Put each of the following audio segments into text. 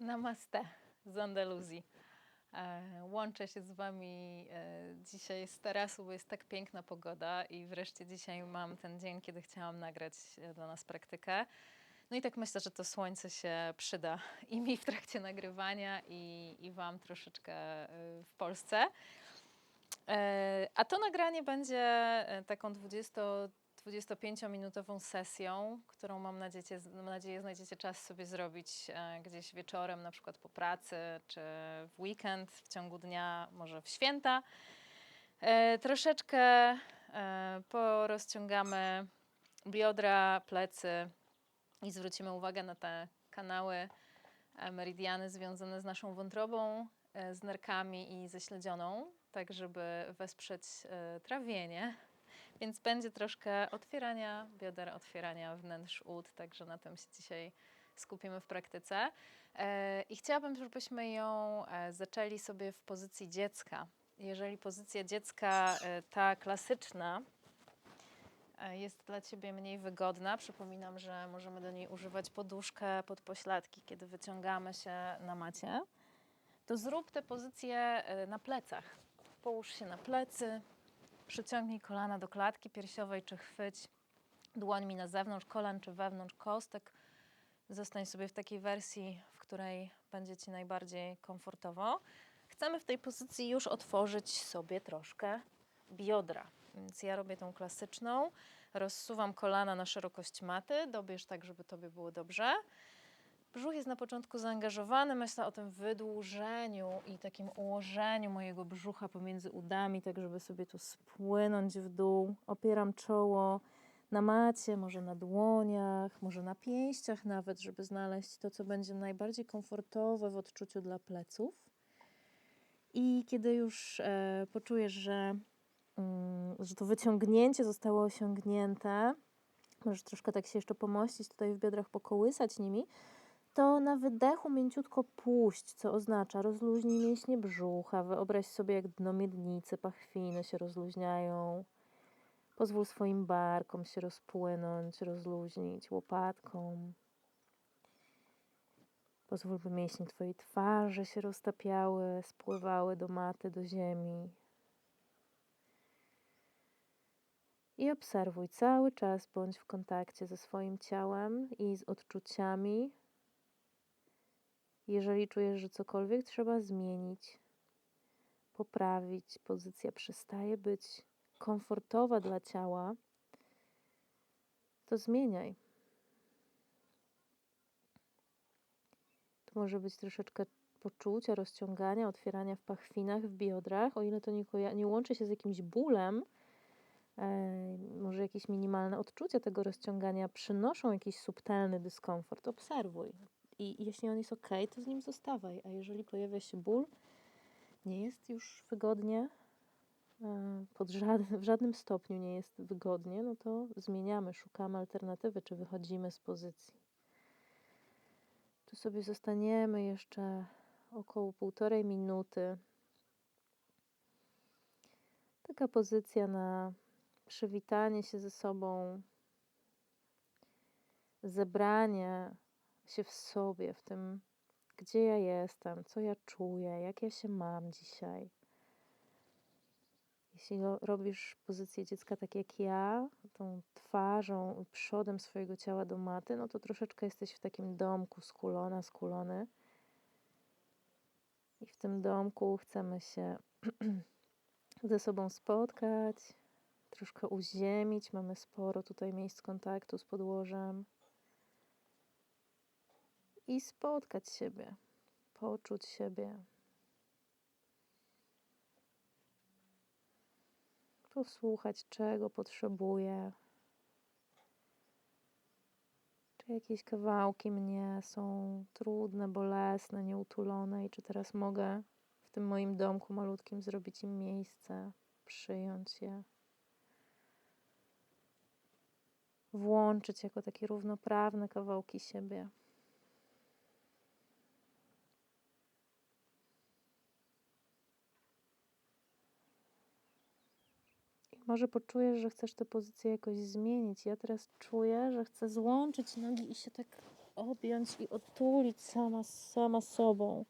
Namaste z Andaluzji. E, Łączę się z Wami e, dzisiaj z tarasu, bo jest tak piękna pogoda i wreszcie dzisiaj mam ten dzień, kiedy chciałam nagrać e, dla nas praktykę. No i tak myślę, że to słońce się przyda i mi w trakcie nagrywania, i, i Wam troszeczkę w Polsce. A to nagranie będzie taką 20, 25-minutową sesją, którą mam nadzieję, mam nadzieję znajdziecie czas sobie zrobić e, gdzieś wieczorem, na przykład po pracy, czy w weekend, w ciągu dnia, może w święta. E, Troszeczkę e, porozciągamy biodra, plecy i zwrócimy uwagę na te kanały, meridiany związane z naszą wątrobą, z nerkami i ze śledzioną, tak żeby wesprzeć trawienie. Więc będzie troszkę otwierania bioder, otwierania wnętrz ud, także na tym się dzisiaj skupimy w praktyce. E, I chciałabym, żebyśmy ją e, zaczęli sobie w pozycji dziecka. Jeżeli pozycja dziecka, e, ta klasyczna, jest dla Ciebie mniej wygodna, przypominam, że możemy do niej używać poduszkę pod pośladki, kiedy wyciągamy się na macie, to zrób tę pozycję e, na plecach. Połóż się na plecy, przyciągnij kolana do klatki piersiowej, czy chwyć dłońmi na zewnątrz kolan, czy wewnątrz kostek. Zostań sobie w takiej wersji, w której będzie Ci najbardziej komfortowo. Chcemy w tej pozycji już otworzyć sobie troszkę biodra. Więc ja robię tą klasyczną. Rozsuwam kolana na szerokość maty. Dobierz tak, żeby Tobie było dobrze. Brzuch jest na początku zaangażowany. Myślę o tym wydłużeniu i takim ułożeniu mojego brzucha pomiędzy udami, tak żeby sobie tu spłynąć w dół. Opieram czoło na macie, może na dłoniach, może na pięściach nawet, żeby znaleźć to, co będzie najbardziej komfortowe w odczuciu dla pleców. I kiedy już e, poczujesz, że, mm, że to wyciągnięcie zostało osiągnięte, możesz troszkę tak się jeszcze pomościć tutaj w biodrach, pokołysać nimi, to na wydechu mięciutko puść, co oznacza rozluźnij mięśnie brzucha, wyobraź sobie jak dno miednicy, pachwiny się rozluźniają. Pozwól swoim barkom się rozpłynąć, rozluźnić łopatką. Pozwól, by mięśnie Twojej twarzy się roztapiały, spływały do maty, do ziemi. I obserwuj cały czas, bądź w kontakcie ze swoim ciałem i z odczuciami. Jeżeli czujesz, że cokolwiek trzeba zmienić, poprawić, pozycja przestaje być komfortowa dla ciała, to zmieniaj. To może być troszeczkę poczucia, rozciągania, otwierania w pachwinach, w biodrach, o ile to nie, nie łączy się z jakimś bólem, e, może jakieś minimalne odczucia tego rozciągania przynoszą jakiś subtelny dyskomfort. Obserwuj. I jeśli on jest ok, to z nim zostawaj. A jeżeli pojawia się ból, nie jest już wygodnie, e, pod żadnym, w żadnym stopniu nie jest wygodnie, no to zmieniamy, szukamy alternatywy, czy wychodzimy z pozycji. Tu sobie zostaniemy jeszcze około półtorej minuty. Taka pozycja na przywitanie się ze sobą, zebranie się w sobie, w tym, gdzie ja jestem, co ja czuję, jak ja się mam dzisiaj. Jeśli ro- robisz pozycję dziecka tak jak ja, tą twarzą, przodem swojego ciała do maty, no to troszeczkę jesteś w takim domku skulona, skulony. I w tym domku chcemy się ze sobą spotkać, troszkę uziemić. Mamy sporo tutaj miejsc kontaktu z podłożem. I spotkać siebie, poczuć siebie. posłuchać, czego potrzebuję. Czy jakieś kawałki mnie są trudne, bolesne, nieutulone, i czy teraz mogę w tym moim domku malutkim zrobić im miejsce, przyjąć je, włączyć jako takie równoprawne kawałki siebie. Może poczujesz, że chcesz tę pozycję jakoś zmienić. Ja teraz czuję, że chcę złączyć nogi i się tak objąć i otulić sama, sama sobą.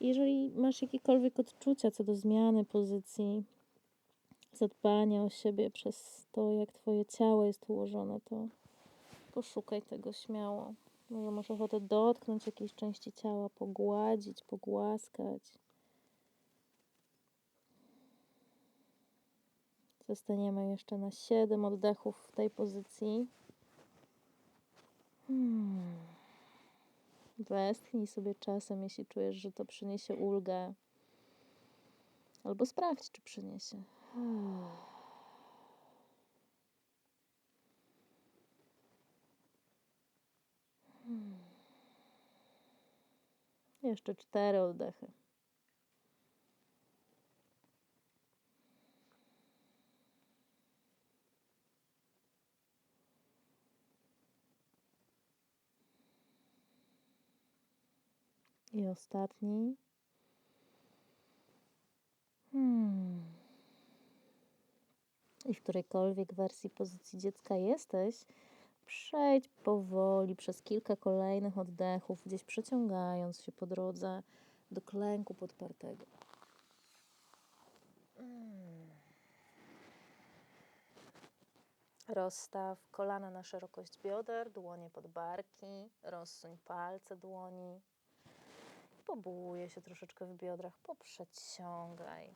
Jeżeli masz jakiekolwiek odczucia co do zmiany pozycji, zadbania o siebie przez to, jak Twoje ciało jest ułożone, to poszukaj tego śmiało. Może masz ochotę dotknąć jakiejś części ciała, pogładzić, pogłaskać. Zostaniemy jeszcze na 7 oddechów w tej pozycji. Hmm. Westchnij sobie czasem, jeśli czujesz, że to przyniesie ulgę. Albo sprawdź, czy przyniesie. Hmm. Jeszcze cztery oddechy. I ostatni. Hmm. I w którejkolwiek wersji pozycji dziecka jesteś, przejdź powoli przez kilka kolejnych oddechów, gdzieś przeciągając się po drodze do klęku podpartego. Hmm. Rozstaw kolana na szerokość bioder, dłonie pod barki, rozsuń palce dłoni. Pobuje się troszeczkę w biodrach, poprzeciągaj.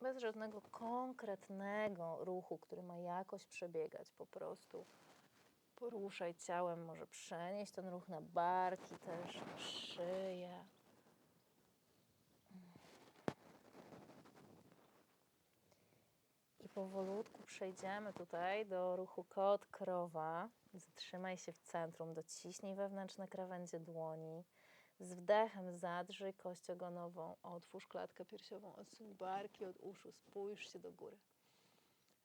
Bez żadnego konkretnego ruchu, który ma jakoś przebiegać, po prostu poruszaj ciałem, może przenieść ten ruch na barki też, na szyję. I powolutku przejdziemy tutaj do ruchu kot, krowa. Zatrzymaj się w centrum, dociśnij wewnętrzne krawędzie dłoni. Z wdechem zadrzyj kość ogonową, otwórz klatkę piersiową, odsuń barki od uszu, spójrz się do góry.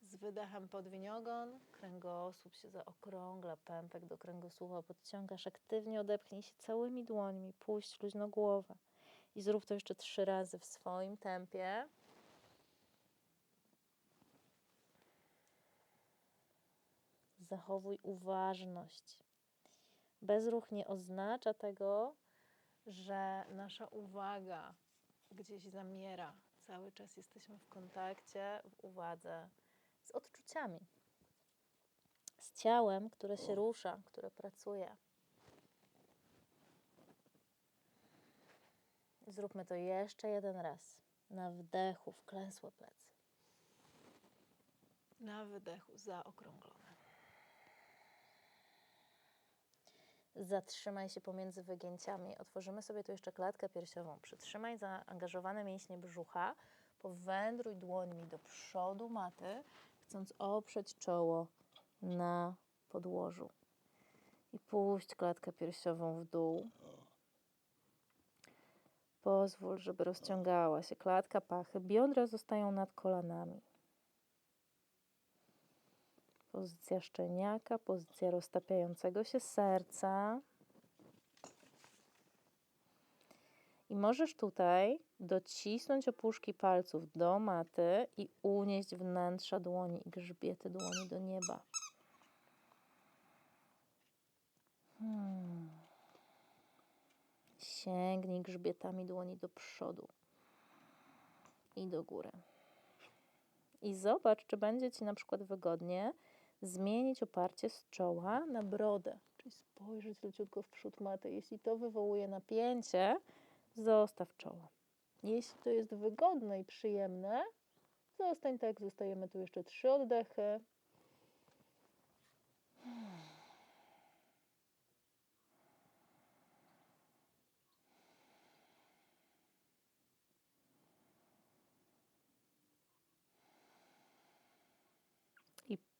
Z wydechem podwiń ogon, kręgosłup się zaokrągla, pępek do kręgosłupa podciągasz, aktywnie odepchnij się całymi dłońmi, puść luźno głowę. I zrób to jeszcze trzy razy w swoim tempie. Zachowuj uważność. Bezruch nie oznacza tego, że nasza uwaga gdzieś zamiera. Cały czas jesteśmy w kontakcie, w uwadze z odczuciami, z ciałem, które się rusza, które pracuje. Zróbmy to jeszcze jeden raz. Na wdechu wklęsłe plecy. Na wydechu zaokrąglone. Zatrzymaj się pomiędzy wygięciami. Otworzymy sobie tu jeszcze klatkę piersiową. Przytrzymaj zaangażowane mięśnie brzucha. Powędruj dłońmi do przodu maty, chcąc oprzeć czoło na podłożu. I puść klatkę piersiową w dół. Pozwól, żeby rozciągała się klatka pachy. Biodra zostają nad kolanami. Pozycja szczeniaka, pozycja roztapiającego się serca. I możesz tutaj docisnąć opuszki palców do maty i unieść wnętrza dłoni i grzbiety dłoni do nieba. Hmm. Sięgnij grzbietami dłoni do przodu i do góry. I zobacz, czy będzie Ci na przykład wygodnie zmienić oparcie z czoła na brodę, czyli spojrzeć leciutko w przód maty. Jeśli to wywołuje napięcie, zostaw czoło. Jeśli to jest wygodne i przyjemne, zostań tak, zostajemy tu jeszcze trzy oddechy.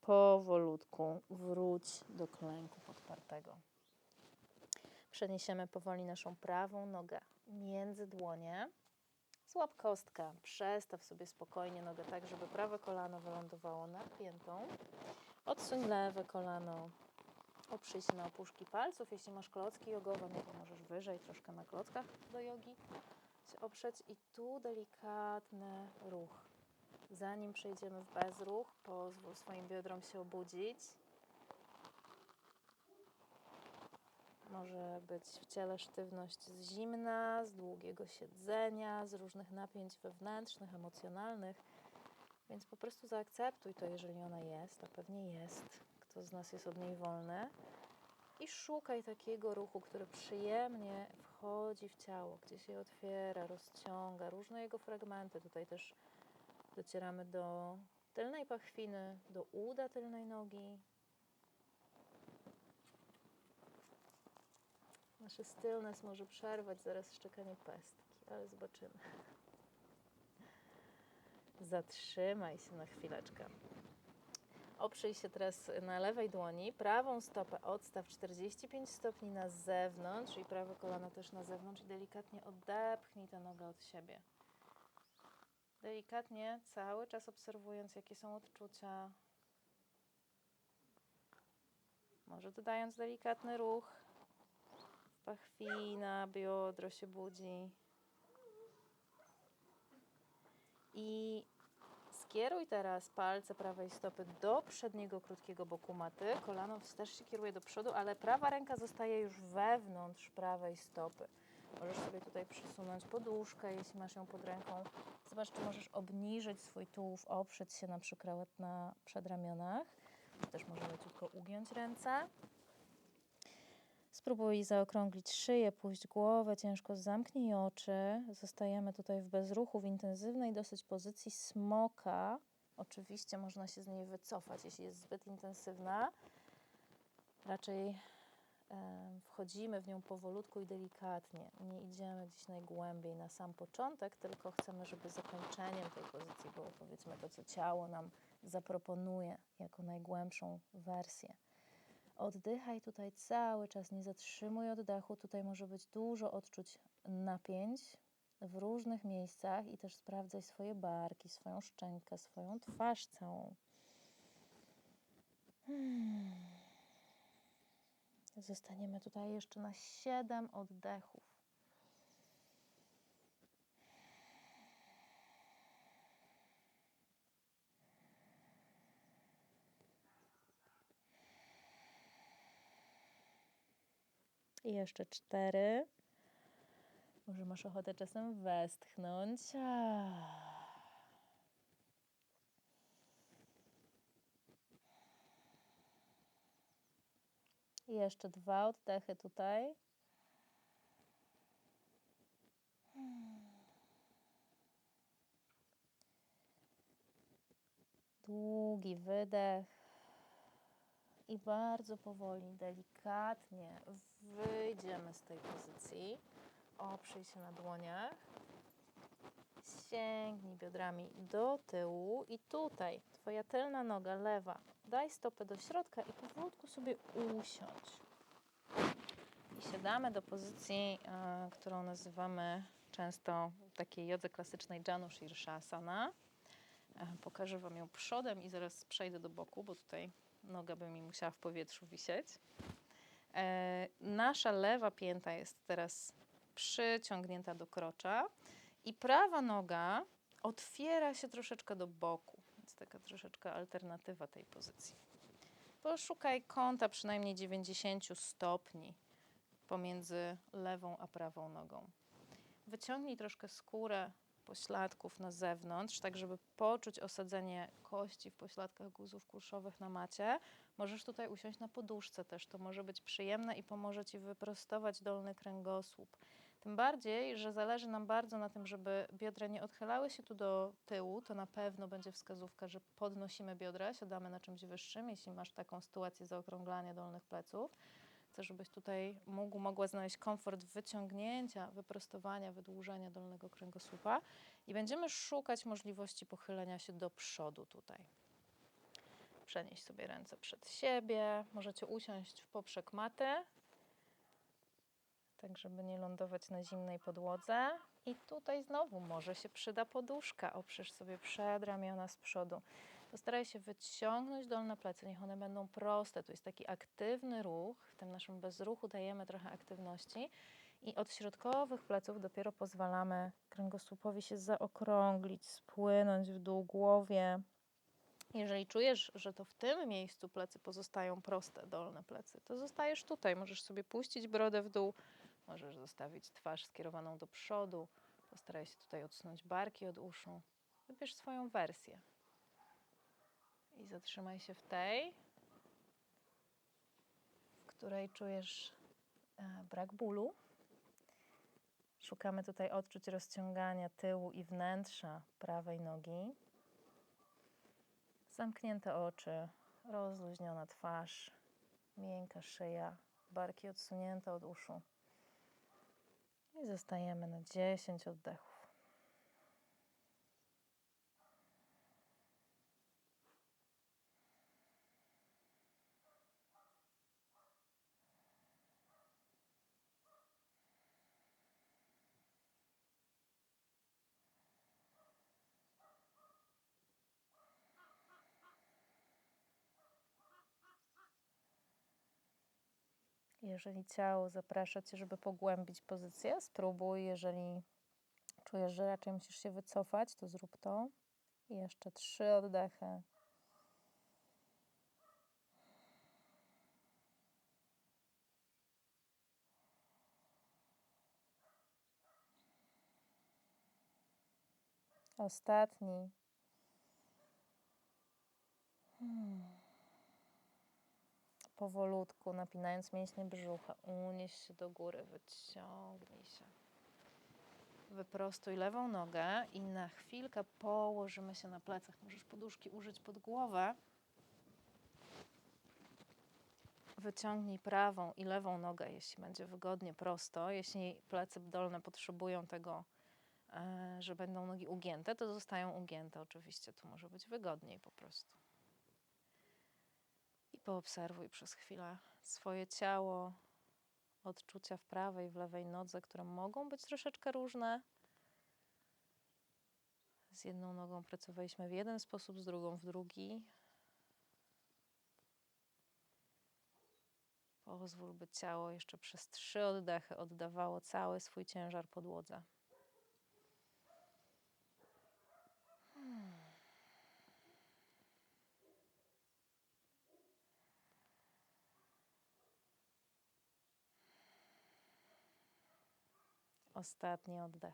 Powolutku wróć do klęku podpartego. Przeniesiemy powoli naszą prawą nogę między dłonie. Złap kostkę, przestaw sobie spokojnie nogę tak, żeby prawe kolano wylądowało nad piętą. Odsuń lewe kolano, oprzyj się na opuszki palców. Jeśli masz klocki jogowe, no to możesz wyżej, troszkę na klockach do jogi się oprzeć. I tu delikatny ruch. Zanim przejdziemy w bezruch, pozwól swoim biodrom się obudzić. Może być w ciele sztywność z zimna, z długiego siedzenia, z różnych napięć wewnętrznych, emocjonalnych. Więc po prostu zaakceptuj to, jeżeli ona jest, a pewnie jest. Kto z nas jest od niej wolny. I szukaj takiego ruchu, który przyjemnie wchodzi w ciało, gdzie się otwiera, rozciąga, różne jego fragmenty. Tutaj też docieramy do tylnej pachwiny, do uda tylnej nogi. Nasze stillness może przerwać zaraz szczekanie pestki, ale zobaczymy. Zatrzymaj się na chwileczkę. Oprzyj się teraz na lewej dłoni, prawą stopę odstaw 45 stopni na zewnątrz i prawe kolano też na zewnątrz i delikatnie odepchnij tę nogę od siebie. Delikatnie, cały czas obserwując, jakie są odczucia. Może dodając delikatny ruch. Pachwina, biodro się budzi. I skieruj teraz palce prawej stopy do przedniego krótkiego boku maty. Kolano też się kieruje do przodu, ale prawa ręka zostaje już wewnątrz prawej stopy. Możesz sobie tutaj przysunąć poduszkę, jeśli masz ją pod ręką. Zobacz, czy możesz obniżyć swój tułów, oprzeć się na przykład na przedramionach. Też możemy leciutko ugiąć ręce. Spróbuj zaokrąglić szyję, puść głowę, ciężko zamknij oczy. Zostajemy tutaj w bezruchu, w intensywnej dosyć pozycji smoka. Oczywiście można się z niej wycofać, jeśli jest zbyt intensywna. Raczej wchodzimy w nią powolutku i delikatnie. Nie idziemy gdzieś najgłębiej na sam początek, tylko chcemy, żeby zakończeniem tej pozycji było powiedzmy to, co ciało nam zaproponuje jako najgłębszą wersję. Oddychaj tutaj cały czas, nie zatrzymuj oddechu. Tutaj może być dużo odczuć napięć w różnych miejscach i też sprawdzaj swoje barki, swoją szczękę, swoją twarz całą. Hmm. Zostaniemy tutaj jeszcze na 7 oddechów. I jeszcze cztery. Może masz ochotę czasem westchnąć. I jeszcze dwa oddechy tutaj. Długi wydech. I bardzo powoli, delikatnie wyjdziemy z tej pozycji. Oprzyj się na dłoniach. Sięgnij biodrami do tyłu i tutaj Twoja tylna noga lewa. Daj stopę do środka i powolutku sobie usiądź. I siadamy do pozycji, e, którą nazywamy często takiej jodze klasycznej Janu Shirshasana. E, pokażę Wam ją przodem i zaraz przejdę do boku, bo tutaj noga by mi musiała w powietrzu wisieć. E, nasza lewa pięta jest teraz przyciągnięta do krocza i prawa noga otwiera się troszeczkę do boku, taka troszeczkę alternatywa tej pozycji. Poszukaj kąta przynajmniej 90 stopni pomiędzy lewą a prawą nogą. Wyciągnij troszkę skórę pośladków na zewnątrz, tak żeby poczuć osadzenie kości w pośladkach guzów kulszowych na macie. Możesz tutaj usiąść na poduszce też, to może być przyjemne i pomoże Ci wyprostować dolny kręgosłup. Tym bardziej, że zależy nam bardzo na tym, żeby biodra nie odchylały się tu do tyłu, to na pewno będzie wskazówka, że podnosimy biodra, siadamy na czymś wyższym, jeśli masz taką sytuację zaokrąglania dolnych pleców. Chcę, żebyś tutaj mógł, mogła znaleźć komfort wyciągnięcia, wyprostowania, wydłużenia dolnego kręgosłupa i będziemy szukać możliwości pochylenia się do przodu tutaj. Przenieś sobie ręce przed siebie, możecie usiąść w poprzek maty, tak żeby nie lądować na zimnej podłodze. I tutaj znowu może się przyda poduszka, oprzesz sobie przed ramiona z przodu. Postaraj się wyciągnąć dolne plecy, niech one będą proste. To jest taki aktywny ruch. W tym naszym bezruchu dajemy trochę aktywności. I od środkowych pleców dopiero pozwalamy kręgosłupowi się zaokrąglić, spłynąć w dół głowie. Jeżeli czujesz, że to w tym miejscu plecy pozostają proste, dolne plecy, to zostajesz tutaj. Możesz sobie puścić brodę w dół, możesz zostawić twarz skierowaną do przodu. Postaraj się tutaj odsunąć barki od uszu. Wybierz swoją wersję. I zatrzymaj się w tej, w której czujesz e, brak bólu. Szukamy tutaj odczuć rozciągania tyłu i wnętrza prawej nogi. Zamknięte oczy, rozluźniona twarz, miękka szyja, barki odsunięte od uszu. I zostajemy na 10 oddechów. Jeżeli ciało zaprasza cię, żeby pogłębić pozycję, spróbuj. Jeżeli czujesz, że raczej musisz się wycofać, to zrób to. I jeszcze trzy oddechy. Ostatni. Hmm. Powolutku, napinając mięśnie brzucha, unieś się do góry, wyciągnij się. Wyprostuj lewą nogę i na chwilkę położymy się na plecach. Możesz poduszki użyć pod głowę. Wyciągnij prawą i lewą nogę, jeśli będzie wygodnie prosto. Jeśli plecy dolne potrzebują tego, e, że będą nogi ugięte, to zostają ugięte. Oczywiście tu może być wygodniej po prostu. Poobserwuj przez chwilę swoje ciało, odczucia w prawej, w lewej nodze, które mogą być troszeczkę różne. Z jedną nogą pracowaliśmy w jeden sposób, z drugą w drugi. Pozwól, by ciało jeszcze przez trzy oddechy oddawało cały swój ciężar podłodze. Ostatni oddech.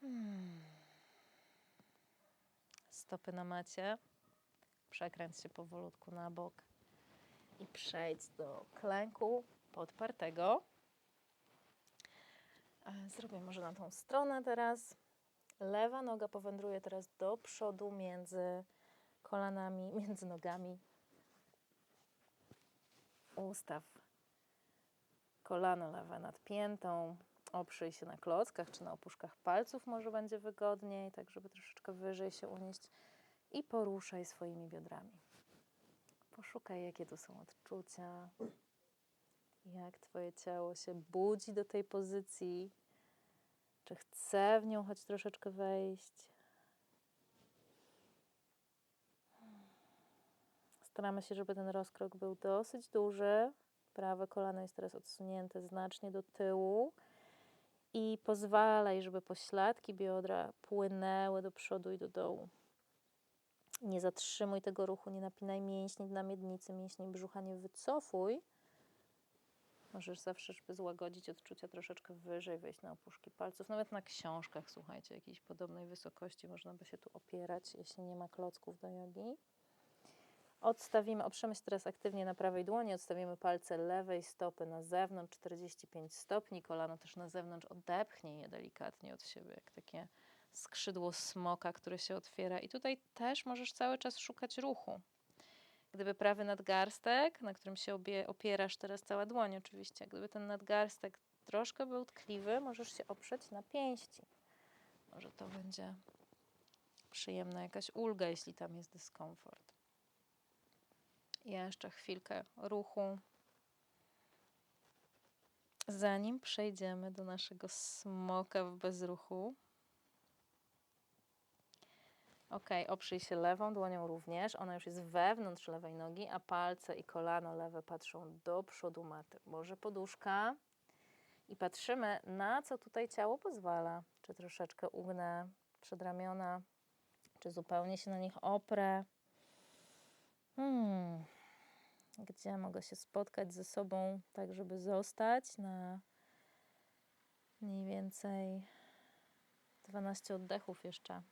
Hmm. Stopy na macie. Przekręć się powolutku na bok i przejdź do klęku podpartego. E, Zrobię może na tą stronę teraz. Lewa noga powędruje teraz do przodu między kolanami, między nogami. Ustaw kolano lewe nad piętą, oprzyj się na klockach czy na opuszkach palców, może będzie wygodniej, tak żeby troszeczkę wyżej się unieść i poruszaj swoimi biodrami. Poszukaj, jakie tu są odczucia, jak Twoje ciało się budzi do tej pozycji, czy chce w nią choć troszeczkę wejść. Staramy się, żeby ten rozkrok był dosyć duży, Prawe kolano jest teraz odsunięte znacznie do tyłu i pozwalaj, żeby pośladki biodra płynęły do przodu i do dołu. Nie zatrzymuj tego ruchu, nie napinaj mięśni na miednicy, mięśni brzucha nie wycofuj. Możesz zawsze, żeby złagodzić odczucia troszeczkę wyżej, wejść na opuszki palców. Nawet na książkach, słuchajcie, jakiejś podobnej wysokości można by się tu opierać, jeśli nie ma klocków do jogi. Odstawimy, oprzemy się teraz aktywnie na prawej dłoni, odstawimy palce lewej stopy na zewnątrz, 45 stopni, kolano też na zewnątrz, odepchnij je delikatnie od siebie, jak takie skrzydło smoka, które się otwiera. I tutaj też możesz cały czas szukać ruchu. Gdyby prawy nadgarstek, na którym się opierasz teraz cała dłoń oczywiście, gdyby ten nadgarstek troszkę był tkliwy, możesz się oprzeć na pięści. Może to będzie przyjemna jakaś ulga, jeśli tam jest dyskomfort. Jeszcze chwilkę ruchu. Zanim przejdziemy do naszego smoka w bezruchu. Ok, oprzyj się lewą dłonią również. Ona już jest wewnątrz lewej nogi, a palce i kolano lewe patrzą do przodu maty. Może poduszka. I patrzymy, na co tutaj ciało pozwala. Czy troszeczkę ugnę przedramiona, Czy zupełnie się na nich oprę? Hmm. Gdzie mogę się spotkać ze sobą, tak żeby zostać na mniej więcej 12 oddechów jeszcze.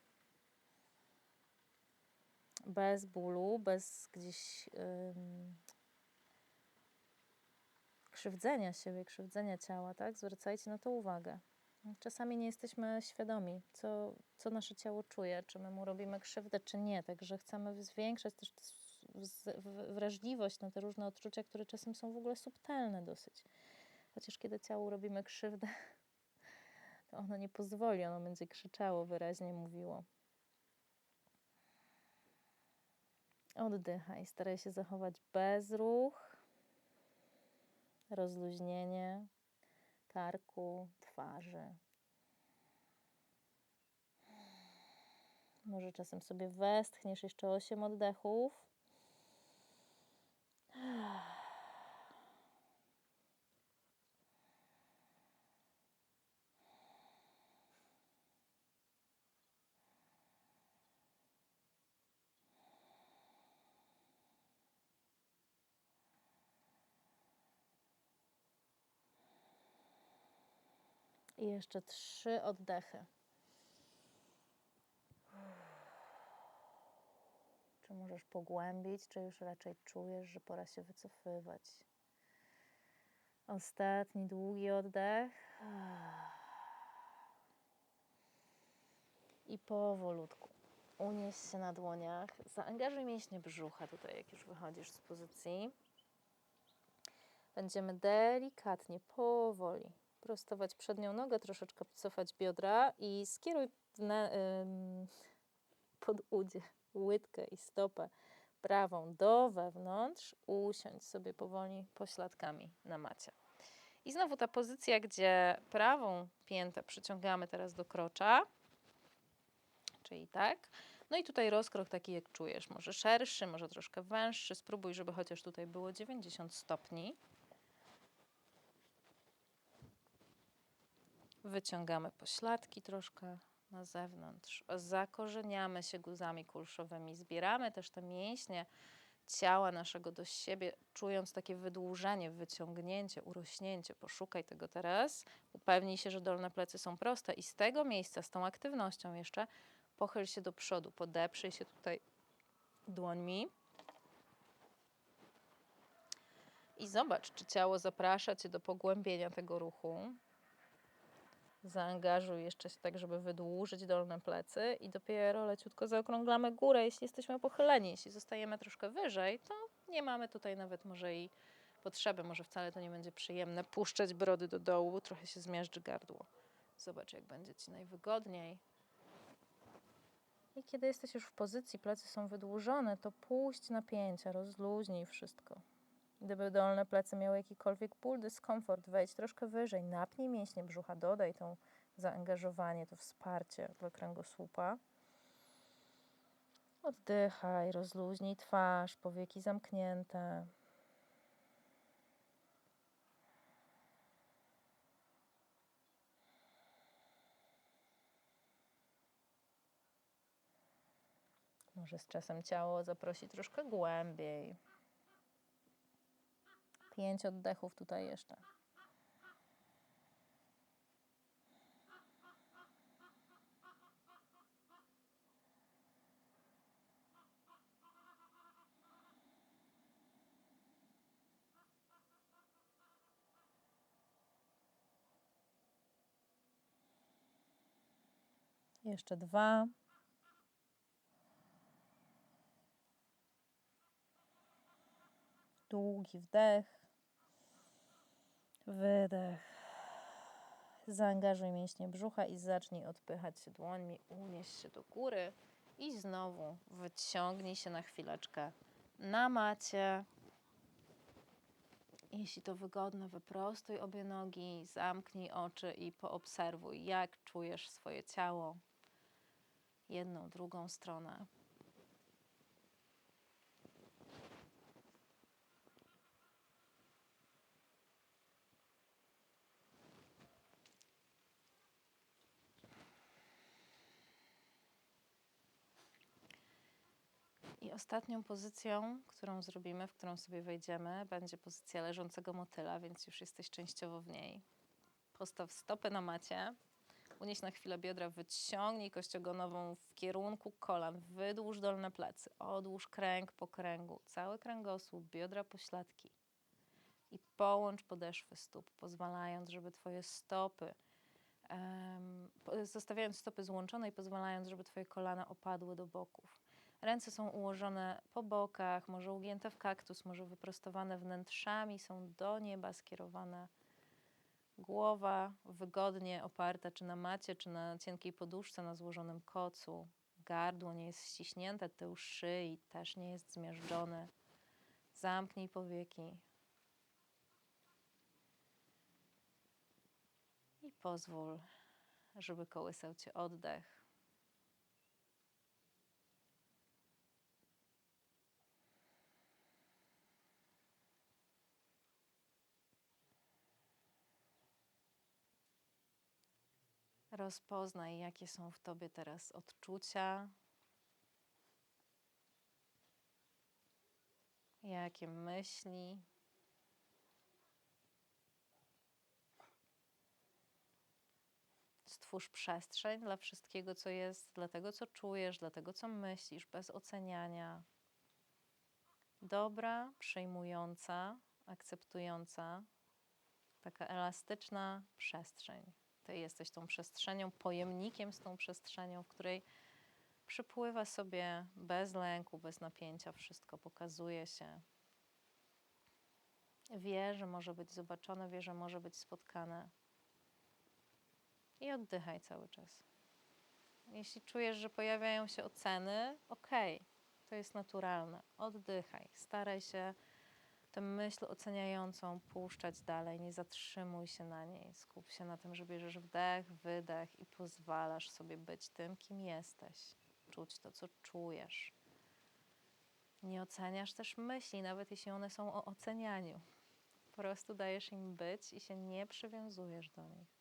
Bez bólu, bez gdzieś krzywdzenia siebie, krzywdzenia ciała, tak? Zwracajcie na to uwagę. Czasami nie jesteśmy świadomi, co, co nasze ciało czuje, czy my mu robimy krzywdę, czy nie. Także chcemy zwiększać też wrażliwość na te różne odczucia, które czasem są w ogóle subtelne dosyć. Chociaż kiedy ciału robimy krzywdę, to ono nie pozwoli, ono będzie krzyczało, wyraźnie mówiło. Oddychaj, staraj się zachować bezruch, rozluźnienie karku, twarzy. Może czasem sobie westchniesz jeszcze 8 oddechów. I jeszcze trzy oddechy. Możesz pogłębić, czy już raczej czujesz, że pora się wycofywać? Ostatni długi oddech. I powolutku unieś się na dłoniach. Zaangażuj mięśnie brzucha tutaj, jak już wychodzisz z pozycji. Będziemy delikatnie, powoli prostować przednią nogę, troszeczkę cofać biodra i skieruj na, pod udzie łydkę i stopę prawą do wewnątrz. Usiądź sobie powoli pośladkami na macie. I znowu ta pozycja, gdzie prawą piętę przyciągamy teraz do krocza, czyli tak. No i tutaj rozkrok taki, jak czujesz, może szerszy, może troszkę węższy. Spróbuj, żeby chociaż tutaj było 90 stopni. Wyciągamy pośladki troszkę na zewnątrz. Zakorzeniamy się guzami kulszowymi. Zbieramy też te mięśnie ciała naszego do siebie, czując takie wydłużenie, wyciągnięcie, urośnięcie. Poszukaj tego teraz. Upewnij się, że dolne plecy są proste i z tego miejsca, z tą aktywnością jeszcze pochyl się do przodu. Podeprzyj się tutaj dłońmi. I zobacz, czy ciało zaprasza Cię do pogłębienia tego ruchu zaangażuj jeszcze się tak, żeby wydłużyć dolne plecy i dopiero leciutko zaokrąglamy górę, jeśli jesteśmy pochyleni. Jeśli zostajemy troszkę wyżej, to nie mamy tutaj nawet może i potrzeby, może wcale to nie będzie przyjemne, puszczać brody do dołu, trochę się zmiażdży gardło. Zobacz, jak będzie Ci najwygodniej. I kiedy jesteś już w pozycji, plecy są wydłużone, to puść napięcia, rozluźnij wszystko. Gdyby dolne plecy miały jakikolwiek ból, dyskomfort, wejdź troszkę wyżej, napnij mięśnie brzucha, dodaj to zaangażowanie, to wsparcie dla kręgosłupa. Oddychaj, rozluźnij twarz, powieki zamknięte. Może z czasem ciało zaprosi troszkę głębiej. Pięć oddechów tutaj jeszcze. Jeszcze dwa. Długi wdech. Wydech. Zaangażuj mięśnie brzucha i zacznij odpychać się dłońmi. Unieś się do góry i znowu wyciągnij się na chwileczkę na macie. Jeśli to wygodne, wyprostuj obie nogi, zamknij oczy i poobserwuj, jak czujesz swoje ciało. Jedną, drugą stronę. Ostatnią pozycją, którą zrobimy, w którą sobie wejdziemy, będzie pozycja leżącego motyla, więc już jesteś częściowo w niej. Postaw stopy na macie, unieś na chwilę biodra, wyciągnij kość ogonową w kierunku kolan, wydłuż dolne plecy, odłóż kręg po kręgu, cały kręgosłup, biodra pośladki. I połącz podeszwy stóp, pozwalając, żeby Twoje stopy, zostawiając stopy złączone i pozwalając, żeby Twoje kolana opadły do boków. Ręce są ułożone po bokach, może ugięte w kaktus, może wyprostowane wnętrzami, są do nieba skierowane. Głowa wygodnie oparta czy na macie, czy na cienkiej poduszce na złożonym kocu. Gardło nie jest ściśnięte, tył szyi też nie jest zmiażdżony. Zamknij powieki. I pozwól, żeby kołysał cię oddech. Rozpoznaj, jakie są w tobie teraz odczucia, jakie myśli. Stwórz przestrzeń dla wszystkiego, co jest, dla tego, co czujesz, dla tego, co myślisz, bez oceniania. Dobra, przyjmująca, akceptująca, taka elastyczna przestrzeń. Ty jesteś tą przestrzenią, pojemnikiem z tą przestrzenią, w której przypływa sobie bez lęku, bez napięcia, wszystko pokazuje się. Wie, że może być zobaczone, wie, że może być spotkane. I oddychaj cały czas. Jeśli czujesz, że pojawiają się oceny, okej, to jest naturalne. Oddychaj. Staraj się tę myśl oceniającą puszczać dalej. Nie zatrzymuj się na niej. Skup się na tym, że bierzesz wdech, wydech i pozwalasz sobie być tym, kim jesteś. Czuć to, co czujesz. Nie oceniasz też myśli, nawet jeśli one są o ocenianiu. Po prostu dajesz im być i się nie przywiązujesz do nich.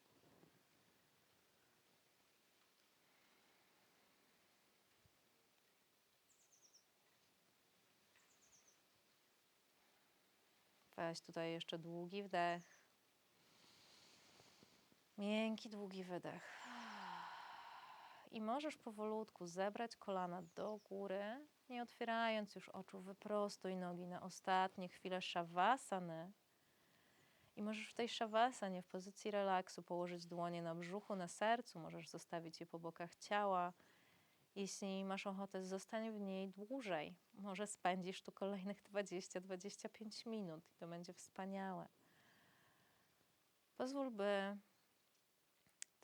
Weź tutaj jeszcze długi wdech. Miękki, długi wydech. I możesz powolutku zebrać kolana do góry, nie otwierając już oczu, wyprostuj nogi na ostatnie chwile szawasany. I możesz w tej szawasanie, w pozycji relaksu, położyć dłonie na brzuchu, na sercu, możesz zostawić je po bokach ciała. Jeśli masz ochotę, zostań w niej dłużej. Może spędzisz tu kolejnych 20-25 minut i to będzie wspaniałe. Pozwól, by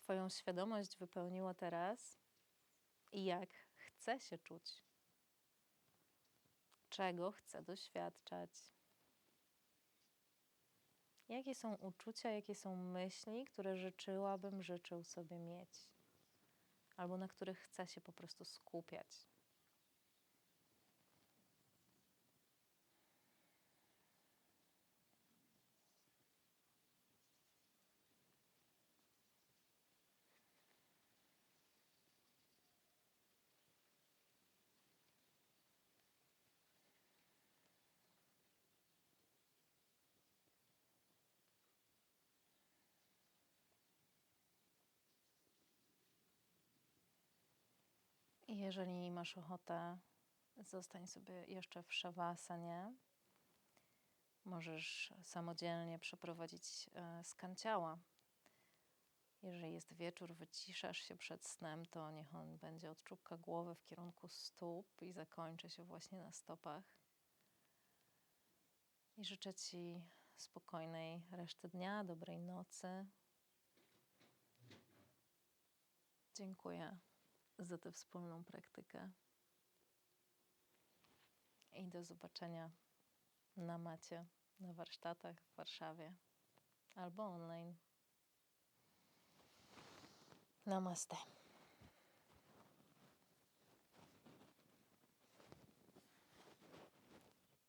Twoją świadomość wypełniło teraz i jak chce się czuć, czego chce doświadczać. Jakie są uczucia, jakie są myśli, które życzyłabym, życzył sobie mieć, albo na których chcę się po prostu skupiać. Jeżeli masz ochotę, zostań sobie jeszcze w szawasanie. Możesz samodzielnie przeprowadzić e, skan ciała. Jeżeli jest wieczór, wyciszasz się przed snem, to niech on będzie od czubka głowy w kierunku stóp i zakończy się właśnie na stopach. I życzę Ci spokojnej reszty dnia, dobrej nocy. Dziękuję za tę wspólną praktykę. I do zobaczenia na macie, na warsztatach w Warszawie albo online. Namaste.